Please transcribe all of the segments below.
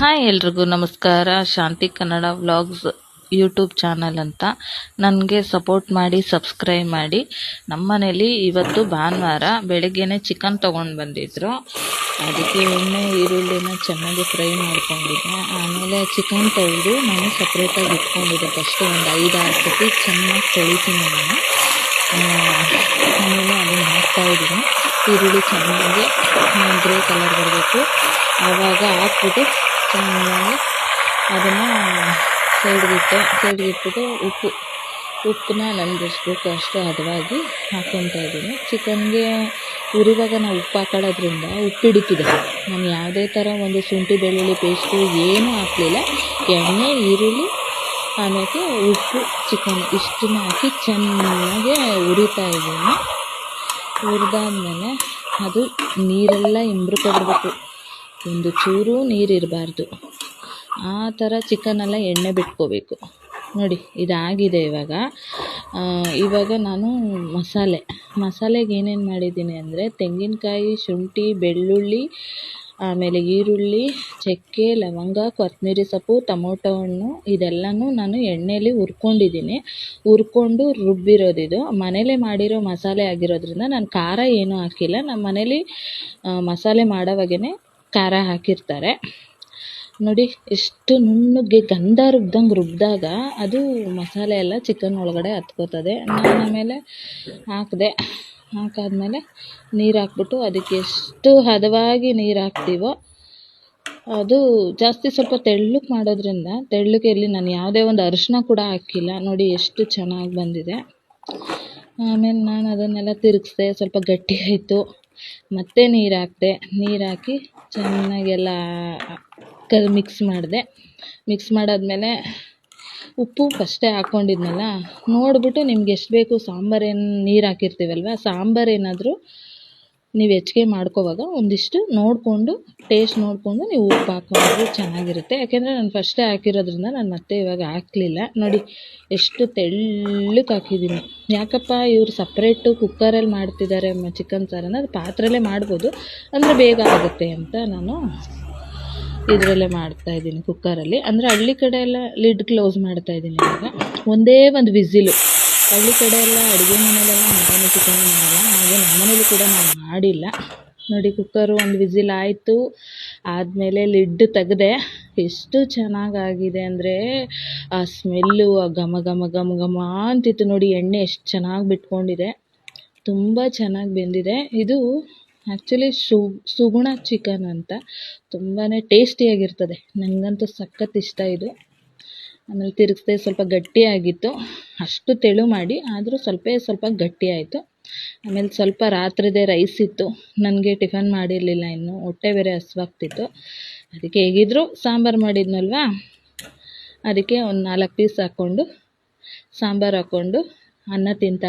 Hi ಎಲ್ರಿಗೂ ನಮಸ್ಕಾರ. Shanti Kannada vlogs YouTube channel ಅಂತ ನನಗೆ ಸಪೋರ್ಟ್ ಮಾಡಿ, ಸಬ್ಸ್ಕ್ರೈಬ್ ಮಾಡಿ. ನಮ್ಮ ಮನೇಲಿ ಇವತ್ತು ಭಾನುವಾರ ಬೆಳಗ್ಗೆನೆ ಚಿಕನ್ ತೊಗೊಂಡು ಬಂದಿದ್ರು. ಅದಕ್ಕೆ ಎಣ್ಣೆ ಈರುಳ್ಳಿನ ಚೆನ್ನಾಗಿ ಫ್ರೈ ಮಾಡ್ಕೊಂಡಿದ್ದೆ. ಆಮೇಲೆ ಚಿಕನ್ ತೊಳೆದು ನಾನು ಸಪ್ರೇಟಾಗಿ ಇಟ್ಕೊಂಡಿದ್ದೆ. ಫಸ್ಟು ಒಂದು ಐದು, ಆರು ಸತಿ ಚೆನ್ನಾಗಿ ತೊಳಿತೀನಿ ನಾನು. ಆಮೇಲೆ ಅದನ್ನು ಹಾಕ್ತಾಯಿದ್ದೀನಿ ಈರುಳ್ಳಿ ಚೆನ್ನಾಗಿ ಗ್ರೇ ಕಲರ್ ಬರಬೇಕು. ಆವಾಗ ಹಾಕ್ಬಿಟ್ಟು ಚೆನ್ನಾಗಿ ಅದನ್ನು ಸೈಡ್ಗಿಟ್ಟೆ ಸೈಡ್ಗಿಟ್ಬಿಟ್ಟು ಉಪ್ಪು, ಉಪ್ಪನ್ನ ನಾನು ಎಷ್ಟು ಬೇಕೋ ಅಷ್ಟು ಹದವಾಗಿ ಹಾಕ್ಕೊತಾ ಇದ್ದೀನಿ. ಚಿಕನ್ಗೆ ಉರಿವಾಗ ನಾವು ಉಪ್ಪು ಹಾಕೊಳ್ಳೋದ್ರಿಂದ ಉಪ್ಪು ಹಿಡಿತಿದೆ. ನಾನು ಯಾವುದೇ ಥರ ಒಂದು ಶುಂಠಿ, ಬೆಳ್ಳುಳ್ಳಿ ಪೇಸ್ಟು ಏನೂ ಹಾಕಲಿಲ್ಲ. ಎಣ್ಣೆ, ಈರುಳ್ಳಿ, ಆಮೇಲೆ ಉಪ್ಪು, ಚಿಕನ್ ಇಷ್ಟನ್ನ ಹಾಕಿ ಚೆನ್ನಾಗಿ ಉರಿತಾ ಇದ್ದೀನಿ. ಹುರಿದಾದ್ಮೇಲೆ ಅದು ನೀರೆಲ್ಲ ಇಂಬ್ರಿಕೊಬಿಡ್ಬೇಕು ಒಂದು ಚೂರು ನೀರಿರಬಾರ್ದು. ಆ ಥರ ಚಿಕನೆಲ್ಲ ಎಣ್ಣೆ ಬಿಟ್ಕೋಬೇಕು. ನೋಡಿ, ಇದಾಗಿದೆ ಇವಾಗ. ಇವಾಗ ನಾನು ಮಸಾಲೆ. ಮಸಾಲೆಗೆ ಏನೇನು ಮಾಡಿದ್ದೀನಿ ಅಂದರೆ ತೆಂಗಿನಕಾಯಿ, ಶುಂಠಿ, ಬೆಳ್ಳುಳ್ಳಿ, ಆಮೇಲೆ ಈರುಳ್ಳಿ, ಚಕ್ಕೆ, ಲವಂಗ, ಕೊತ್ತಂಬರಿ ಸೊಪ್ಪು, ಟೊಮೊಟೊ ಹಣ್ಣು, ಇದೆಲ್ಲನೂ ನಾನು ಎಣ್ಣೆಯಲ್ಲಿ ಹುರ್ಕೊಂಡಿದ್ದೀನಿ. ಹುರ್ಕೊಂಡು ರುಬ್ಬಿರೋದಿದು ಮನೇಲೆ ಮಾಡಿರೋ ಮಸಾಲೆ ಆಗಿರೋದ್ರಿಂದ ನಾನು ಖಾರ ಏನೂ ಹಾಕಿಲ್ಲ. ನಮ್ಮ ಮನೇಲಿ ಮಸಾಲೆ ಮಾಡೋವಾಗೇ ಖಾರ ಹಾಕಿರ್ತಾರೆ. ನೋಡಿ, ಎಷ್ಟು ನುಣ್ಣಗೆ ಗಂಧ ರುಬ್ದಂಗೆ ರುಬ್ಬಿದಾಗ ಅದು ಮಸಾಲೆ ಎಲ್ಲ ಚಿಕನ್ ಒಳಗಡೆ ಹತ್ಕೋತದೆ. ನಾನು ಆಮೇಲೆ ಹಾಕಿದೆ. ಹಾಕಾದ್ಮೇಲೆ ನೀರು ಹಾಕ್ಬಿಟ್ಟು ಅದಕ್ಕೆ ಎಷ್ಟು ಹದವಾಗಿ ನೀರು ಹಾಕ್ತೀವೋ ಅದು ಜಾಸ್ತಿ ಸ್ವಲ್ಪ ತೆಳ್ಳಗೆ ಮಾಡೋದ್ರಿಂದ ತೆಳ್ಳಗೆ ಇರಲಿ. ನಾನು ಯಾವುದೇ ಒಂದು ಅರಿಶಿನ ಕೂಡ ಹಾಕಿಲ್ಲ. ನೋಡಿ, ಎಷ್ಟು ಚೆನ್ನಾಗಿ ಬಂದಿದೆ. ಆಮೇಲೆ ನಾನು ಅದನ್ನೆಲ್ಲ ತಿರುಗಿಸ್ದೆ. ಸ್ವಲ್ಪ ಗಟ್ಟಿ ಆಯಿತು. ಮತ್ತೆ ನೀರು ಹಾಕಿದೆ, ನೀರು ಹಾಕಿ ಚೆನ್ನಾಗೆಲ್ಲ ಕಲ್ ಮಿಕ್ಸ್ ಮಾಡಿದೆ. ಮಿಕ್ಸ್ ಮಾಡಾದ್ಮೇಲೆ ಉಪ್ಪು ಫಸ್ಟೇ ಹಾಕ್ಕೊಂಡಿದ್ನಲ್ಲ ನೋಡಿಬಿಟ್ಟು ನಿಮ್ಗೆ ಎಷ್ಟು ಬೇಕು ಸಾಂಬಾರು ಏನು ನೀರು ಹಾಕಿರ್ತೀವಲ್ವ, ಸಾಂಬಾರು ಏನಾದರೂ ನೀವು ಹೆಚ್ಚಿಗೆ ಮಾಡ್ಕೋವಾಗ ಒಂದಿಷ್ಟು ನೋಡಿಕೊಂಡು ಟೇಸ್ಟ್ ನೋಡಿಕೊಂಡು ನೀವು ಉಪ್ಪು ಹಾಕೊಂಡು ಚೆನ್ನಾಗಿರುತ್ತೆ. ಯಾಕೆಂದರೆ ನಾನು ಫಸ್ಟೇ ಹಾಕಿರೋದ್ರಿಂದ ನಾನು ಮತ್ತೆ ಇವಾಗ ಹಾಕಲಿಲ್ಲ. ನೋಡಿ, ಎಷ್ಟು ತೆಳ್ಳಕ್ಕೆ ಹಾಕಿದ್ದೀನಿ. ಯಾಕಪ್ಪ, ಇವರು ಸಪ್ರೇಟು ಕುಕ್ಕರಲ್ಲಿ ಮಾಡ್ತಿದ್ದಾರೆ ಚಿಕನ್ ಸಾರನ್ನು ಅದು ಪಾತ್ರೆಯಲ್ಲೇ ಮಾಡ್ಬೋದು. ಅಂದರೆ ಬೇಗ ಆಗುತ್ತೆ ಅಂತ ನಾನು ಇದರಲ್ಲೇ ಮಾಡ್ತಾಯಿದ್ದೀನಿ ಕುಕ್ಕರಲ್ಲಿ ಅಂದರೆ ಹಳ್ಳಿ ಕಡೆ ಎಲ್ಲ ಲಿಡ್ ಕ್ಲೋಸ್ ಮಾಡ್ತಾ ಇದ್ದೀನಿ ಇವಾಗ. ಒಂದೇ ಒಂದು ವಿಸಿಲು. ಹಳ್ಳಿ ಕಡೆ ಎಲ್ಲ ಅಡುಗೆ ಮನೆಯಲ್ಲೆಲ್ಲ ಮಟನ್ ಚಿಕನ್ ಮಾಡಲ್ಲ ಹಾಗೆ ನಮ್ಮ ಮನೇಲಿ ಕೂಡ ನಾವು ಮಾಡಿಲ್ಲ. ನೋಡಿ ಕುಕ್ಕರು ಒಂದು ವಿಸಿಲ್ ಆಯಿತು. ಆದಮೇಲೆ ಲಿಡ್ ತೆಗೆದೆ, ಎಷ್ಟು ಚೆನ್ನಾಗಾಗಿದೆ ಅಂದರೆ ಆ ಸ್ಮೆಲ್ಲು ಆ ಘಮ ಘಮ ಘಮ ಘಮ ಅಂತಿತ್ತು ನೋಡಿ, ಎಣ್ಣೆ ಎಷ್ಟು ಚೆನ್ನಾಗಿ ಬಿಟ್ಕೊಂಡಿದೆ. ತುಂಬ ಚೆನ್ನಾಗಿ ಬೆಂದಿದೆ. ಇದು ಆ್ಯಕ್ಚುಲಿ ಸು, ಸುಗುಣ ಚಿಕನ್ ಅಂತ ತುಂಬಾ ಟೇಸ್ಟಿಯಾಗಿರ್ತದೆ ನನಗಂತೂ ಸಖತ್ ಇಷ್ಟ ಇದು. ಆಮೇಲೆ ತಿರುಗಿಸ್ದೆ ಸ್ವಲ್ಪ ಗಟ್ಟಿಯಾಗಿತ್ತು. ಅಷ್ಟು ತೆಳು ಮಾಡಿ, ಆದರೂ ಸ್ವಲ್ಪ ಸ್ವಲ್ಪ ಗಟ್ಟಿ ಆಯಿತು ಆಮೇಲೆ ಸ್ವಲ್ಪ ರಾತ್ರಿದೇ ರೈಸ್ ಇತ್ತು. ನನಗೆ ಟಿಫನ್ ಮಾಡಿರಲಿಲ್ಲ ಇನ್ನು. ಹೊಟ್ಟೆ ಬೇರೆ ಹಸ್ವಾಗ್ತಿತ್ತು. ಅದಕ್ಕೆ ಹೇಗಿದ್ರು ಸಾಂಬಾರು ಮಾಡಿದ್ನಲ್ವಾ? ಅದಕ್ಕೆ ಒಂದು ನಾಲ್ಕು ಪೀಸ್ ಹಾಕ್ಕೊಂಡು ಸಾಂಬಾರು ಹಾಕ್ಕೊಂಡು ಅನ್ನ ತಿಂತ,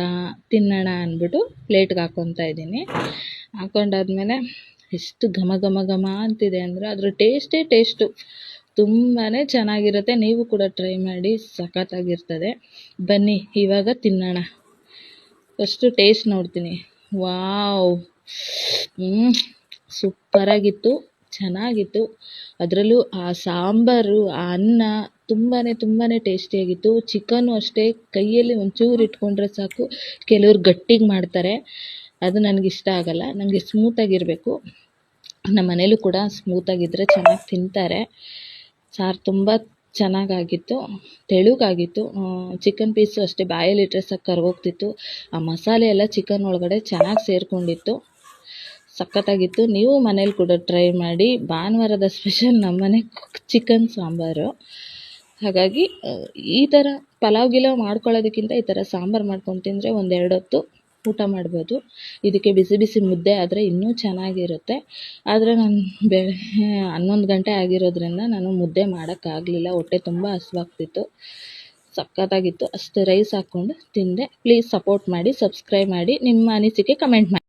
ತಿನ್ನೋಣ ಅಂದ್ಬಿಟ್ಟು ಪ್ಲೇಟ್ಗೆ ಹಾಕ್ಕೊತಾ ಇದ್ದೀನಿ. ಹಾಕೊಂಡಾದ್ಮೇಲೆ ಎಷ್ಟು ಘಮ ಘಮ ಘಮ ಅಂತಿದೆ ಅಂದರೆ ಅದ್ರ ಟೇಸ್ಟೇ ಟೇಸ್ಟು. ತುಂಬಾ ಚೆನ್ನಾಗಿರುತ್ತೆ. ನೀವು ಕೂಡ ಟ್ರೈ ಮಾಡಿ ಸಖತ್ತಾಗಿರ್ತದೆ. ಬನ್ನಿ, ಇವಾಗ ತಿನ್ನೋಣ. ಫಸ್ಟು ಟೇಸ್ಟ್ ನೋಡ್ತೀನಿ. ವಾವ್! ಹ್ಞೂ ಸೂಪರಾಗಿತ್ತು, ಚೆನ್ನಾಗಿತ್ತು. ಅದರಲ್ಲೂ ಆ ಸಾಂಬಾರು, ಆ ಅನ್ನ ತುಂಬಾ ತುಂಬಾ ಟೇಸ್ಟಿಯಾಗಿತ್ತು ಚಿಕನ್ನು ಅಷ್ಟೇ, ಕೈಯಲ್ಲಿ ಒಂಚೂರು ಇಟ್ಕೊಂಡ್ರೆ ಸಾಕು. ಕೆಲವ್ರು ಗಟ್ಟಿಗೆ ಮಾಡ್ತಾರೆ. ಅದು ನನಗೆ ಇಷ್ಟ ಆಗಲ್ಲ. ನನಗೆ ಸ್ಮೂತಾಗಿರಬೇಕು ನಮ್ಮ ಮನೇಲೂ ಕೂಡ ಸ್ಮೂತಾಗಿದ್ದರೆ ಚೆನ್ನಾಗಿ ತಿಂತಾರೆ. ಸಾರು ತುಂಬ ಚೆನ್ನಾಗಾಗಿತ್ತು, ತೆಳುಗಾಗಿತ್ತು. ಚಿಕನ್ ಪೀಸು ಅಷ್ಟೇ ಬಾಯಲ್ಲಿಟ್ಟರೆ ಸಾಕು ಕರ್ಗೋಗ್ತಿತ್ತು. ಆ ಮಸಾಲೆ ಎಲ್ಲ ಚಿಕನ್ ಒಳಗಡೆ ಚೆನ್ನಾಗಿ ಸೇರಿಕೊಂಡಿತ್ತು. ಸಖತ್ತಾಗಿತ್ತು. ನೀವು ಮನೇಲಿ ಕೂಡ ಟ್ರೈ ಮಾಡಿ, ಭಾನುವಾರದ ಸ್ಪೆಷಲ್ ನಮ್ಮನೆ ಚಿಕನ್ ಸಾಂಬಾರು. ಹಾಗಾಗಿ ಈ ಥರ ಪಲಾವ್ ಗಿಲಾವ್ ಮಾಡ್ಕೊಳ್ಳೋದಕ್ಕಿಂತ ಈ ಥರ ಸಾಂಬಾರು ಮಾಡ್ಕೊಂಡು ತಿಂದರೆ ಒಂದೆರಡು ಹೊತ್ತು ಊಟ ಮಾಡ್ಬೋದು. ಇದಕ್ಕೆ ಬಿಸಿ ಬಿಸಿ ಮುದ್ದೆ ಆದರೆ ಇನ್ನೂ ಚೆನ್ನಾಗಿರುತ್ತೆ. ಆದರೆ ನಾನು ಬೆಳಗ್ಗೆ ಹನ್ನೊಂದು ಗಂಟೆ ಆಗಿರೋದ್ರಿಂದ ನಾನು ಮುದ್ದೆ ಮಾಡೋಕ್ಕಾಗಲಿಲ್ಲ. ಹೊಟ್ಟೆ ತುಂಬ ಹಸುವಾಗ್ತಿತ್ತು. ಸಖತ್ತಾಗಿತ್ತು. ಅಷ್ಟು ರೈಸ್ ಹಾಕ್ಕೊಂಡು ತಿಂದೆ. ಪ್ಲೀಸ್ ಸಪೋರ್ಟ್ ಮಾಡಿ ಸಬ್ಸ್ಕ್ರೈಬ್ ಮಾಡಿ. ನಿಮ್ಮ ಅನಿಸಿಕೆ ಕಮೆಂಟ್ ಮಾಡಿ.